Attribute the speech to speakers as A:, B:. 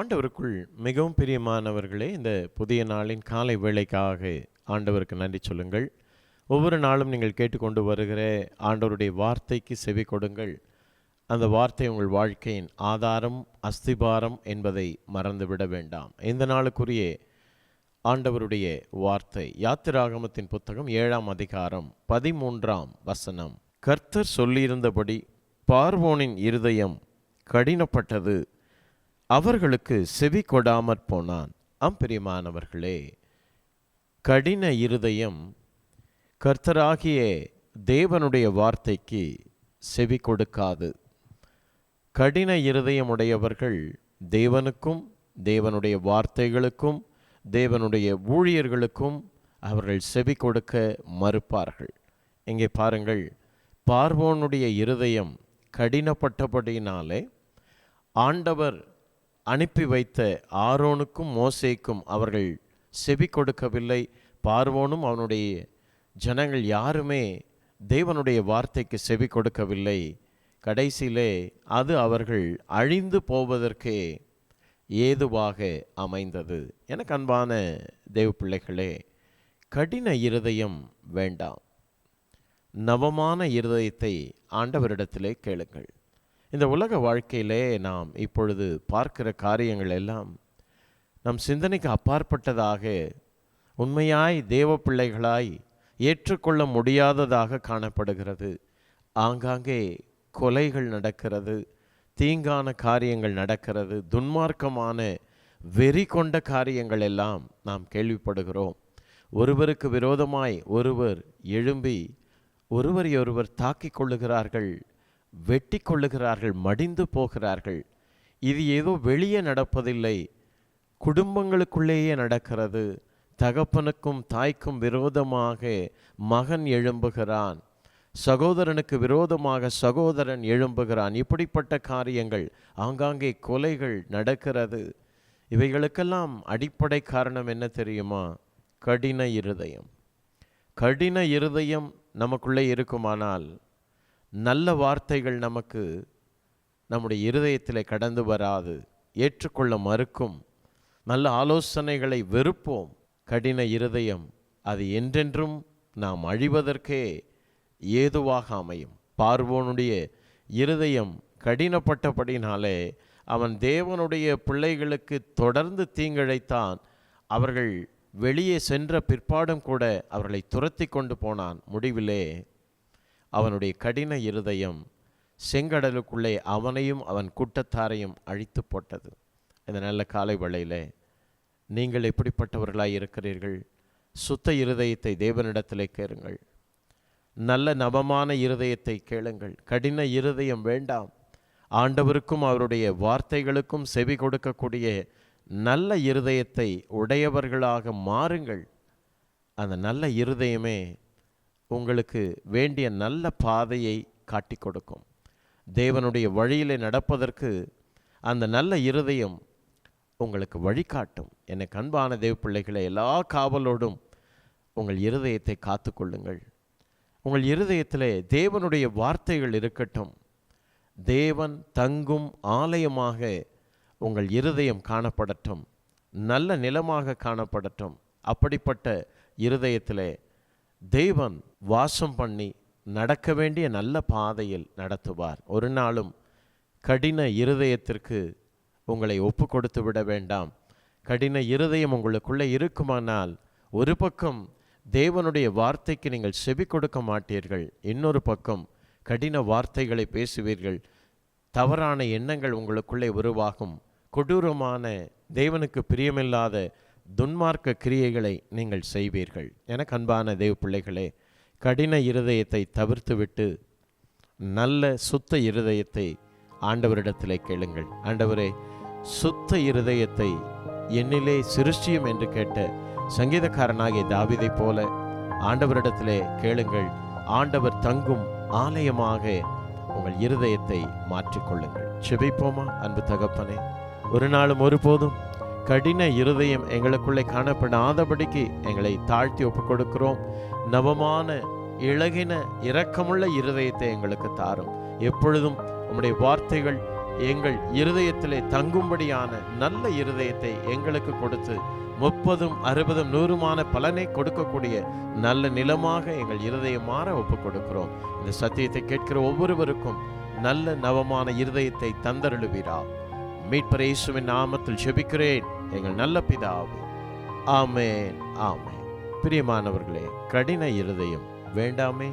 A: ஆண்டவருக்குள் மிகவும் பிரியமானவர்களே இந்த புதிய நாளின் காலை வேலைக்காக ஆண்டவருக்கு நன்றி சொல்லுங்கள். ஒவ்வொரு நாளும் நீங்கள் கேட்டுக்கொண்டு வருகிற ஆண்டவருடைய வார்த்தைக்கு செவி கொடுங்கள். அந்த வார்த்தை உங்கள் வாழ்க்கையின் ஆதாரம் அஸ்திபாரம் என்பதை மறந்துவிட வேண்டாம். இந்த நாளுக்குரிய ஆண்டவருடைய வார்த்தை யாத்திராகமத்தின் புத்தகம் ஏழாம் அதிகாரம் பதிமூன்றாம் வசனம். கர்த்தர் சொல்லியிருந்தபடி பார்வோனின் இருதயம் கடினப்பட்டது. அவர்களுக்கு செவி கொடாமற் போனான். அம்பிரியமானவர்களே கடின இருதயம் கர்த்தராகிய தேவனுடைய வார்த்தைக்கு செவி கொடுக்காது. கடின இருதயமுடையவர்கள் தேவனுக்கும் தேவனுடைய வார்த்தைகளுக்கும் தேவனுடைய ஊழியர்களுக்கும் அவர்கள் செவி கொடுக்க மறுப்பார்கள். இங்கே பாருங்கள் பார்வோனுடைய இருதயம் கடினப்பட்டபடியினாலே ஆண்டவர் அனுப்பி வைத்த ஆரோனுக்கும் மோசேக்கும் அவர்கள் செவி கொடுக்கவில்லை. பார்வோனும் அவனுடைய ஜனங்கள் யாருமே தேவனுடைய வார்த்தைக்கு செவி கொடுக்கவில்லை. கடைசியிலே அது அவர்கள் அழிந்து போவதற்கே ஏதுவாக அமைந்தது. எனக்கு அன்பான தேவ பிள்ளைகளே கடின இருதயம் வேண்டாம். நவமான இருதயத்தை ஆண்டவரிடத்திலே கேளுங்கள். இந்த உலக வாழ்க்கையிலே நாம் இப்பொழுது பார்க்கிற காரியங்கள் எல்லாம் நம் சிந்தனைக்கு அப்பாற்பட்டதாக உண்மையாய் தேவ பிள்ளைகளாய் ஏற்றுக்கொள்ள முடியாததாக காணப்படுகிறது. ஆங்காங்கே கொலைகள் நடக்கிறது தீங்கான காரியங்கள் நடக்கிறது துன்மார்க்கமான வெறி கொண்ட காரியங்கள் எல்லாம் நாம் கேள்விப்படுகிறோம். ஒருவருக்கு விரோதமாய் ஒருவர் எழும்பி ஒருவரையொருவர் தாக்கிக் கொள்ளுகிறார்கள் வெட்டி கொள்ளுகிறார்கள் மடிந்து போகிறார்கள். இது ஏதோ வெளியே நடப்பதில்லை. குடும்பங்களுக்குள்ளேயே நடக்கிறது. தகப்பனுக்கும் தாய்க்கும் விரோதமாக மகன் எழும்புகிறான். சகோதரனுக்கு விரோதமாக சகோதரன் எழும்புகிறான். இப்படிப்பட்ட காரியங்கள் ஆங்காங்கே கொலைகள் நடக்கிறது. இவைகளுக்கெல்லாம் அடிப்படை காரணம் என்ன தெரியுமா? கடின இருதயம். கடின இருதயம் நமக்குள்ளே இருக்குமானால் நல்ல வார்த்தைகள் நமக்கு நம்முடைய இருதயத்தில் கடந்து வராது. ஏற்றுக்கொள்ள மறுக்கும். நல்ல ஆலோசனைகளை வெறுப்போம். கடின இருதயம் அது என்றென்றும் நாம் அழிவதற்கே ஏதுவாக அமையும். பார்வோனுடைய இருதயம் கடினப்பட்டபடினாலே அவன் தேவனுடைய பிள்ளைகளுக்கு தொடர்ந்து தீங்கிழைத்தான். அவர்கள் வெளியே சென்ற பிற்பாடும் கூட அவர்களை துரத்தி கொண்டு போனான். முடிவிலே அவனுடைய கடின இருதயம் செங்கடலுக்குள்ளே அவனையும் அவன் கூட்டத்தாரையும் அழித்து போட்டது. இந்த நல்ல காலை வேளையில் நீங்கள் எப்படிப்பட்டவர்களாய் இருக்கிறீர்கள்? சுத்த இருதயத்தை தேவனிடத்திலே கேளுங்கள். நல்ல நபமான இருதயத்தை கேளுங்கள். கடின இருதயம் வேண்டாம். ஆண்டவருக்கும் அவருடைய வார்த்தைகளுக்கும் செவி கொடுக்கக்கூடிய நல்ல இருதயத்தை உடையவர்களாக மாறுங்கள். அந்த நல்ல இருதயமே உங்களுக்கு வேண்டிய நல்ல பாதையை காட்டி கொடுக்கும். தேவனுடைய வழியிலே நடப்பதற்கு அந்த நல்ல இருதயம் உங்களுக்கு வழிகாட்டும். எனக்கு அன்பான தேவ பிள்ளைகளை எல்லா காவலோடும் உங்கள் இருதயத்தை காத்து கொள்ளுங்கள். உங்கள் இருதயத்திலே தேவனுடைய வார்த்தைகள் இருக்கட்டும். தேவன் தங்கும் ஆலயமாக உங்கள் இருதயம் காணப்படட்டும். நல்ல நிலமாக காணப்படட்டும். அப்படிப்பட்ட இருதயத்திலே தேவன் வாசம் பண்ணி நடக்க வேண்டிய நல்ல பாதையில் நடத்துவார். ஒரு நாளும் கடின இருதயத்திற்கு உங்களை ஒப்பு கொடுத்து விட வேண்டாம். கடின இருதயம் உங்களுக்குள்ளே இருக்குமானால் ஒரு பக்கம் தேவனுடைய வார்த்தைக்கு நீங்கள் செவி கொடுக்க மாட்டீர்கள் இன்னொரு பக்கம் கடின வார்த்தைகளை பேசுவீர்கள். தவறான எண்ணங்கள் உங்களுக்குள்ளே உருவாகும். கொடூரமான தேவனுக்கு பிரியமில்லாத துன்மார்க்க கிரியைகளை நீங்கள் செய்வீர்கள். எனக்கு அன்பான தேவ பிள்ளைகளே கடின இருதயத்தை தவிர்த்துவிட்டு நல்ல சுத்த இருதயத்தை ஆண்டவரிடத்திலே கேளுங்கள். ஆண்டவரே சுத்த இருதயத்தை என்னிலே சிருஷ்டியும் என்று கேட்ட சங்கீதக்காரனாகிய தாவிதைப் போல ஆண்டவரிடத்திலே கேளுங்கள். ஆண்டவர் தங்கும் ஆலயமாக உங்கள் இருதயத்தை மாற்றிக்கொள்ளுங்கள். செபிப்போமா அன்பு தகப்பனே? ஒரு நாளும் ஒருபோதும் கடின இருதயம் எங்களுக்குள்ளே காணப்படாதபடிக்கு எங்களை தாழ்த்தி ஒப்புக் கொடுக்கிறோம் நவமான இழகின இரக்கமுள்ள இருதயத்தை எங்களுக்கு தாரும். எப்பொழுதும் உம்முடைய வார்த்தைகள் எங்கள் இருதயத்திலே தங்கும்படியான நல்ல இருதயத்தை எங்களுக்கு கொடுத்து முப்பதும் அறுபதும் நூறுமான பலனை கொடுக்கக்கூடிய நல்ல நிலமாக எங்கள் இருதயம் மாற ஒப்புக் கொடுக்கிறோம் இந்த சத்தியத்தை கேட்கிற ஒவ்வொருவருக்கும் நல்ல நவமான இருதயத்தை தந்தருளுவீரா. மீட்பர் இயேசுவின் நாமத்தில் ஜெபிக்கிறேன். எங்கள் நல்ல பிதாவே ஆமென் ஆமென். பிரியமானவர்களே கடின இருதயம் வேண்டாமே.